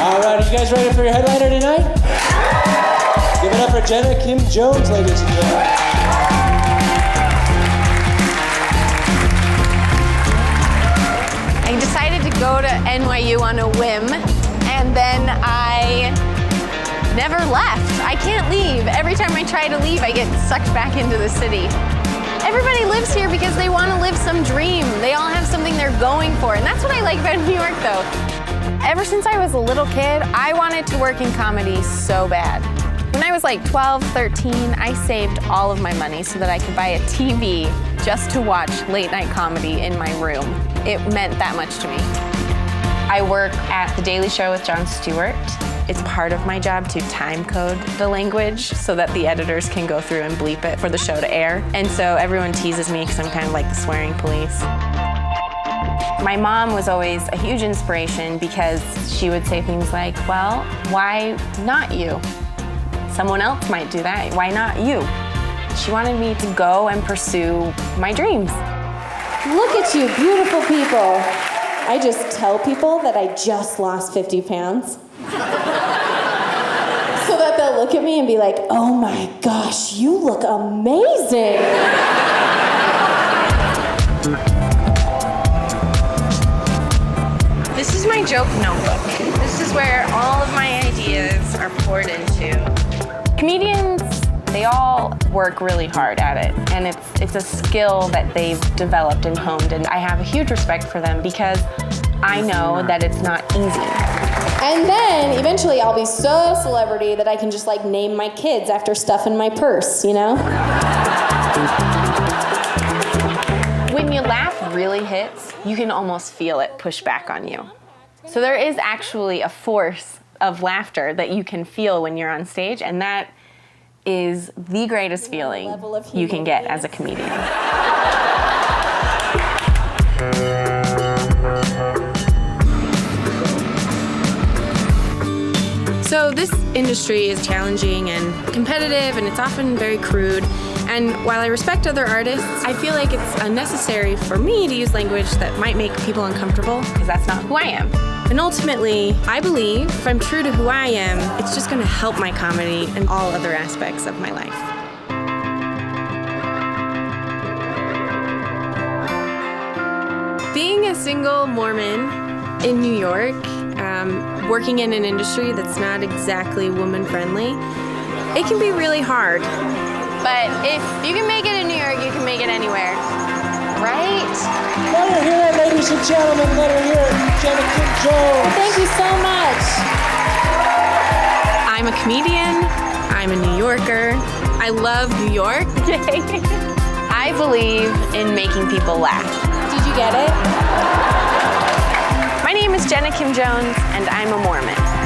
All right, are you guys ready for your headliner tonight? Give it up for Jenna Kim Jones, ladies and gentlemen. I decided to go to NYU on a whim, and then I never left. I can't leave. Every time I try to leave, I get sucked back into the city. Everybody lives here because they want to live some dream. They all have something they're going for, and that's what I like about New York, though. Ever since I was a little kid, I wanted to work in comedy so bad. When I was like 12, 13, I saved all of my money so that I could buy a TV just to watch late night comedy in my room. It meant that much to me. I work at The Daily Show with Jon Stewart. It's part of my job to time code the language so that the editors can go through and bleep it for the show to air. And so everyone teases me because I'm kind of like the swearing police. My mom was always a huge inspiration because she would say things like, Well, why not you? Someone else might do that. Why not you? She wanted me to go and pursue my dreams. Look at you, beautiful people. I just tell people that I just lost 50 pounds. so that they'll look at me and be like, oh my gosh, you look amazing. This is joke notebook. This is where all of my ideas are poured into. Comedians, they all work really hard at it, and it's it's a skill that they've developed and honed, and I have a huge respect for them because I know that it's not easy. And then eventually I'll be so celebrity that I can just like name my kids after stuff in my purse, you know? When your laugh really hits, you can almost feel it push back on you. So there is actually a force of laughter that you can feel when you're on stage, and that is the greatest feeling you can get as a comedian. So, this industry is challenging and competitive, and it's often very crude. And while I respect other artists, I feel like it's unnecessary for me to use language that might make people uncomfortable, because that's not who I am. And ultimately, I believe if I'm true to who I am, it's just going to help my comedy and all other aspects of my life. Being a single Mormon in New York, um, working in an industry that's not exactly woman friendly, it can be really hard. But if you can make it in New York, you can make it anywhere. Right? Let her hear it, ladies and gentlemen. Let her hear it. Jenna Kim Jones. Thank you so much. I'm a comedian. I'm a New Yorker. I love New York. I believe in making people laugh. Did you get it? My name is Jenna Kim Jones, and I'm a Mormon.